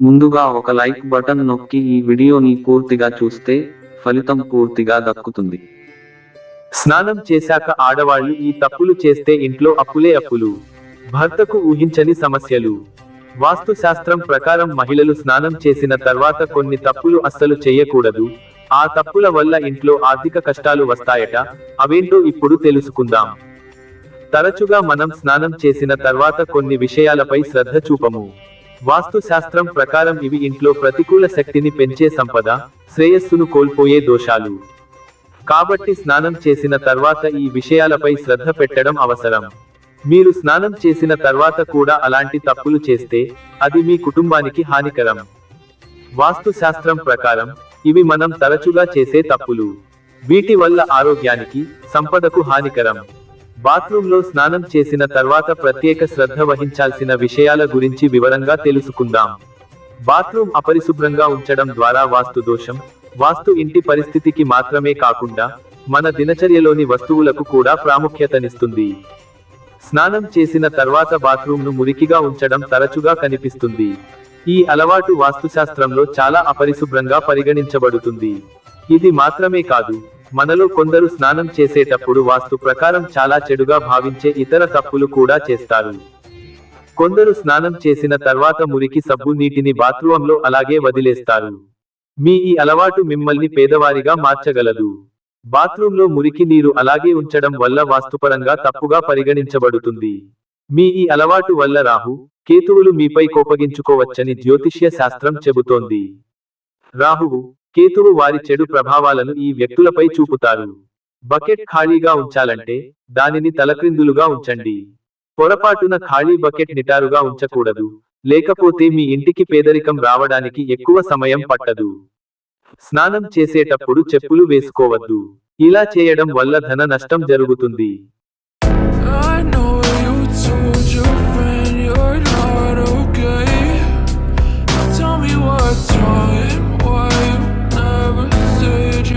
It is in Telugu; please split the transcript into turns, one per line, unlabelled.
ముందుగా ఒక లైక్ బటన్ నొక్కి ఈ వీడియోని పూర్తిగా చూస్తే ఫలితం పూర్తిగా దక్కుతుంది.
స్నానం చేశాక ఆడవాళ్ళు ఈ తప్పులు చేస్తే ఇంట్లో అప్పులే అప్పులు. భర్తకు ఊహించని సమస్యలు. వాస్తు శాస్త్రం ప్రకారం మహిళలు స్నానం చేసిన తర్వాత కొన్ని తప్పులు అస్సలు చేయకూడదు. ఆ తప్పుల వల్ల ఇంట్లో ఆర్థిక కష్టాలు వస్తాయట అవేంటో ఇప్పుడు తెలుసుకుందాం. తరచుగా మనం స్నానం చేసిన తర్వాత కొన్ని విషయాలపై శ్రద్ధ చూపము. వాస్తు శాస్త్రం ప్రకారం ఇవి ఇంట్లో ప్రతికూల శక్తిని పెంచే సంపద శ్రేయస్సును కోల్పోయే దోషాలు. కాబట్టి స్నానం చేసిన తర్వాత ఈ విషయాలపై శ్రద్ధ పెట్టడం అవసరం. మీరు స్నానం చేసిన తర్వాత కూడా అలాంటి తప్పులు చేస్తే అది మీ కుటుంబానికి హానికరం. వాస్తు శాస్త్రం ప్రకారం ఇవి మనం తరచుగా చేసే తప్పులు. వీటి వల్ల ఆరోగ్యానికి సంపదకు హానికరం. బాత్రూంలో స్నానం చేసిన తర్వాత ప్రత్యేక శ్రద్ధ వహించాల్సిన విషయాల గురించి వివరంగా తెలుసుకుందాం. బాత్రూం అపరిశుభ్రంగా ఉంచడం ద్వారా వాస్తు దోషం వాస్తు ఇంటి పరిస్థితికి మాత్రమే కాకుండా మన దినచర్యలోని వస్తువులకు కూడా ప్రాముఖ్యతనిస్తుంది. స్నానం చేసిన తర్వాత బాత్రూమ్ను మురికిగా ఉంచడం తరచుగా కనిపిస్తుంది. ఈ అలవాటు వాస్తుశాస్త్రంలో చాలా అపరిశుభ్రంగా పరిగణించబడుతుంది. ఇది మాత్రమే కాదు మనలో కొందరు స్నానం చేసేటప్పుడు వాస్తు ప్రకారం చాలా చెడుగా భావించే ఇతర తప్పులు కూడా చేస్తారు. కొందరు స్నానం చేసిన తర్వాత మురికి సబ్బు నీటిని బాత్రూంలో అలాగే వదిలేస్తారు. మీ ఈ అలవాటు మిమ్మల్ని పేదవారిగా మార్చగలదు. బాత్రూంలో మురికి నీరు అలాగే ఉంచడం వల్ల వాస్తుపరంగా తప్పుగా పరిగణించబడుతుంది. మీ ఈ అలవాటు వల్ల రాహు కేతువులు మీపై కోపగించుకోవచ్చని జ్యోతిష్య శాస్త్రం చెబుతోంది. రాహువు కేతువు వారి చెడు ప్రభావాలను ఈ వ్యక్తులపై చూపుతారు బకెట్ ఖాళీగా ఉంచాలంటే దానిని తలక్రిందులుగా ఉంచండి. పొరపాటున ఖాళీ బకెట్ నిటారుగా ఉంచకూడదు. లేకపోతే మీ ఇంటికి పేదరికం రావడానికి ఎక్కువ సమయం పట్టదు. స్నానం చేసేటప్పుడు చెప్పులు వేసుకోవద్దు. ఇలా చేయడం వల్ల ధన నష్టం జరుగుతుంది.